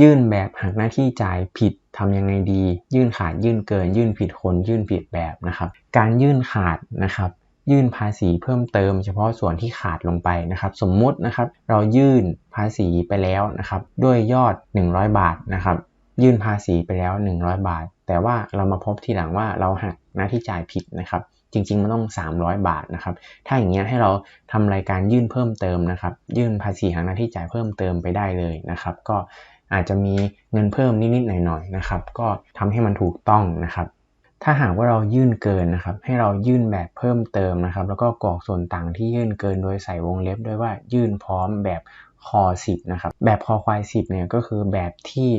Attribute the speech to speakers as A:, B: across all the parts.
A: ยื่นแบบหักหน้าที่จ่ายผิดทำยังไงดี ยื่นขาดยื่นเกิน ยื่นผิดคน ยื่นผิดแบบนะครับ การยื่นขาดนะครับ ยื่นภาษีเพิ่มเติม เฉพาะส่วนที่ขาดลงไปนะครับ สมมุตินะครับ เรายื่นภาษีไปแล้วนะครับ ด้วยยอด 100 บาทนะครับ ยื่นภาษีไปแล้ว 100 บาท แต่ว่าเรามาพบทีหลังว่าเราหักหน้าที่จ่ายผิดนะครับ จริงๆมันต้อง 300 บาทนะครับ ถ้าอย่างเงี้ยให้เราทำรายการยื่นเพิ่มเติมนะครับ ยื่นภาษีหักหน้าที่จ่ายเพิ่มเติมไปได้เลยนะครับ ก็ อาจจะมีเงินเพิ่มนิดๆหน่อยๆนะครับ ก็ทำให้มันถูกต้องนะครับ ถ้าหากว่าเรายื่นเกินนะครับ ให้เรายื่นแบบเพิ่มเติมนะครับ แล้วก็กรอกส่วนต่างที่ยื่นเกินโดยใส่วงเล็บด้วยว่ายื่นพร้อมแบบคอ10นะครับ แบบคอควาย10เนี่ยก็คือแบบที่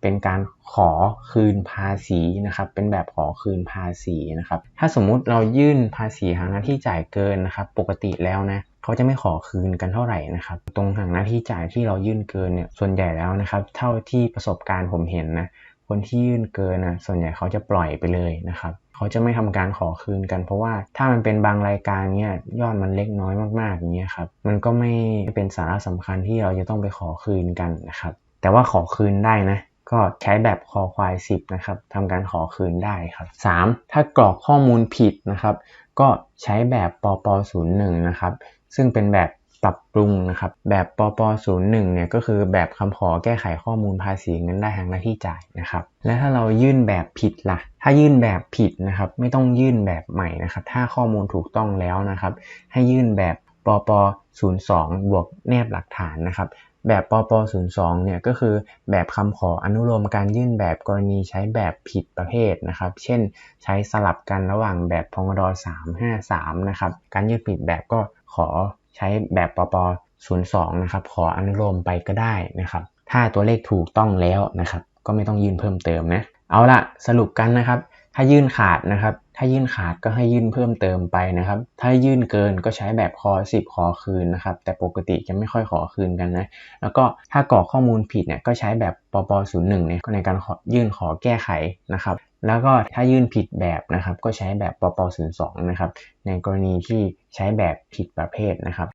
A: เป็นการขอคืนภาษีนะครับ เป็นแบบขอคืนภาษีนะครับ ถ้าสมมุติเรายื่นภาษีหักหน้าที่จ่ายเกินนะครับ ปกติแล้วนะ เขาจะไม่ขอคืนกันเท่าไหร่นะครับ ตรงหักหน้าที่จ่ายที่เรายื่นเกินเนี่ยส่วนใหญ่แล้วนะครับ เท่าที่ประสบการณ์ผมเห็นนะคนที่ยื่นเกินนะส่วนใหญ่เขาจะปล่อยไปเลยนะครับเขาจะไม่ทำการขอคืนกัน เพราะว่าถ้ามันเป็นบางรายการเนี่ยยอดมันเล็กน้อยมากๆอย่างเงี้ยครับมันก็ไม่เป็นสาระสำคัญที่เราจะต้องไปขอคืนกันนะครับ แต่ว่าขอคืนได้นะก็ใช้แบบคอควาย 10 นะครับทำการขอคืนได้ครับ 3. ถ้ากรอกข้อมูลผิดนะครับ ก็ใช้แบบปป01 นะครับ ซึ่งเป็นแบบปรับปรุงนะครับ แบบปป01เนี่ยก็คือแบบคำขอแก้ไขข้อมูลภาษีเงินได้ทางหน้าที่จ่ายนะครับ และถ้าเรายื่นแบบผิดล่ะ ถ้ายื่นแบบผิดนะครับ ไม่ต้องยื่นแบบใหม่นะครับ ถ้าข้อมูลถูกต้องแล้วนะครับ ให้ยื่นแบบปป02บวกแนบหลักฐานนะครับ แบบปป02เนี่ยก็คือแบบคำขออนุโลมการยื่นแบบกรณีใช้แบบผิดประเภทนะครับ เช่น ใช้สลับกันระหว่างแบบพงด353นะครับ การยื่นผิดแบบก็ ขอใช้แบบปป02นะครับ ขออนุโลมไปก็ได้นะครับ ถ้าตัวเลขถูกต้องแล้วนะครับ ก็ไม่ต้องยื่นเพิ่มเติมนะ เอาละสรุปกันนะครับ ถ้ายื่นขาดนะครับ ถ้ายื่นขาดก็ให้ยื่นเพิ่มเติมไปนะครับ ถ้ายื่นเกินก็ใช้แบบคอ 10 ขอคืนนะครับ แต่ปกติจะไม่ค่อยขอคืนกันนะ แล้วก็ถ้ากรอกข้อมูลผิดเนี่ยก็ใช้แบบปป01เนี่ยในการขอยื่นขอแก้ไขนะครับ แล้วก็ถ้ายื่นผิดแบบนะครับ ก็ใช้แบบปป02นะครับ ในกรณีที่ใช้แบบผิดประเภทนะครับ